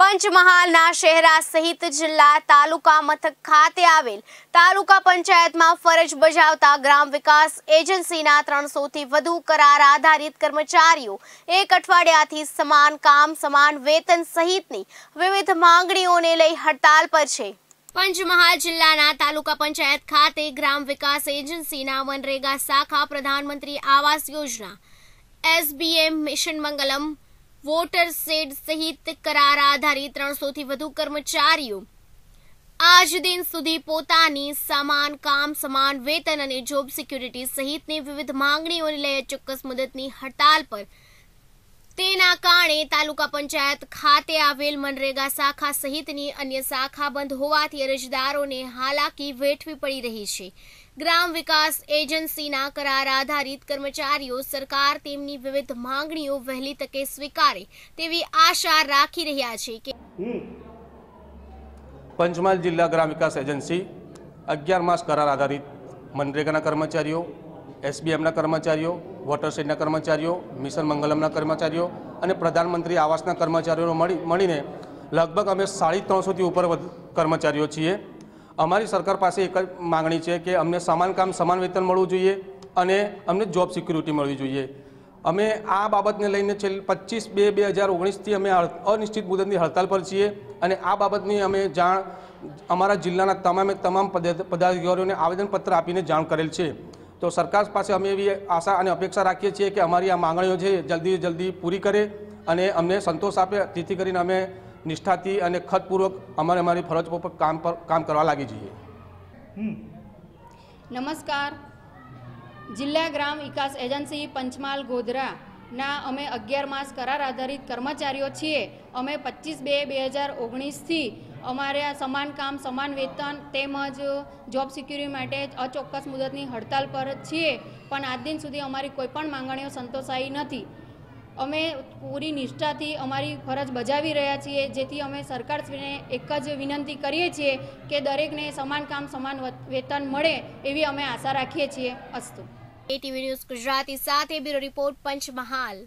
પંચમહાલના શહેરા સહિત જિલ્લા તાલુકા મથક ખાતે આવેલ તાલુકા પંચાયતમાં ફરજ બજાવતા ગ્રામ વિકાસ એજન્સીના ત્રણસોથી વધુ કરાર આધારિત કર્મચારીઓ એક અઠવાડિયાથી સમાન કામ, સમાન વેતન સહિતની વિવિધ માંગણીઓને લઈ હડતાલ પર છે. પંચમહાલ જિલ્લાના તાલુકા પંચાયત ખાતે ગ્રામ વિકાસ એજન્સીના મનરેગા શાખા પ્રધાનમંત્રી આવાસ યોજના, SBM mission Mangalam watershed સહિત કરાર આધારિત ત્રણસોથી વધુ કર્મચારીઓ. આજ દિન સુધી પોતાની સમાન કામ, સમાન વેતન અને જોબ સિક્યુરિટી સહિતની વિવિધ માંગણીઓને લઈ ચોક્કસ મુદતની હડતાલ પર તેના કારણે તાલુકા પંચાયત ખાતે આવેલ મનરેગા શાખા સહિતની અન્ય શાખા બંધ હોવાથી અરજદારોને હાલાકી વેઠવી પડી રહી છે. ગ્રામ વિકાસ એજન્સીના કરાર આધારિત કર્મચારીઓ સરકાર તેમની વિવિધ માંગણીઓ વહેલી તકે સ્વીકારે તેવી આશા રાખી રહ્યા છે કે પંચમહાલ જિલ્લા ગ્રામ વિકાસ એજન્સી અગિયાર માસ કરાર આધારિત મનરેગાના કર્મચારીઓ, એસબીએમના કર્મચારીઓ વોટરશેડના કર્મચારીઓ, મિશન મંગલમના કર્મચારીઓ અને પ્રધાનમંત્રી આવાસના કર્મચારીઓ મળી, મળીને લગભગ અમે સાડી ત્રણસોથી ઉપર કર્મચારીઓ છીએ. અમારી સરકાર પાસે એક જ માગણી છે કે અમને સમાન કામ, સમાન વેતન મળવું જોઈએ અને અમને જોબ સિક્યુરિટી મળવી જોઈએ. અમે આ બાબતને લઈને છેલ્લે પચીસ બે બે હજાર ઓગણીસથી અમે અનિશ્ચિત મુદતની હડતાલ પર છીએ અને આ બાબતની અમે જાણ અમારા જિલ્લાના તમામે તમામ પદ- પદાધિકારીઓને આવેદનપત્ર આપીને જાણ કરેલ છે. તો સરકાર પાસે અમે એવી આશા અને અપેક્ષા રાખીએ છીએ કે અમારી આ માંગણીઓ છે જલ્દી જલ્દી પૂરી કરે અને અમને સંતોષ આપે જેથી કરીને અમે નિષ્ઠાથી અને ખતપૂર્વક અમારે અમારી ફરજ પર કામ પર કામ કરવા લાગી જઈએ. નમસ્કાર. જિલ્લા ગ્રામ વિકાસ એજન્સી પંચમહાલ ગોધરાના અમે અગિયાર માસ કરાર આધારિત કર્મચારીઓ છીએ. અમે પચીસ બે બે હજાર ઓગણીસથી અમારે સમાન કામ, સમાન વેતન તેમજ જોબ સિક્યુરિટી માટે અચોક્કસ મુદતની હડતાલ પર જ છીએ. પણ આજ દિન સુધી અમારી કોઈપણ માંગણીઓ સંતોષાઈ નથી. અમે પૂરી નિષ્ઠાથી અમારી ફરજ બજાવી રહ્યા છીએ. જેથી અમે સરકારશ્રીને એક જ વિનંતી કરીએ છીએ કે દરેકને સમાન કામ, સમાન વત- વેતન મળે એવી અમે આશા રાખીએ છીએ. અસ્તુ. એટીવી ન્યૂઝ ગુજરાતી સાથે બ્યુરો રિપોર્ટ પંચમહાલ.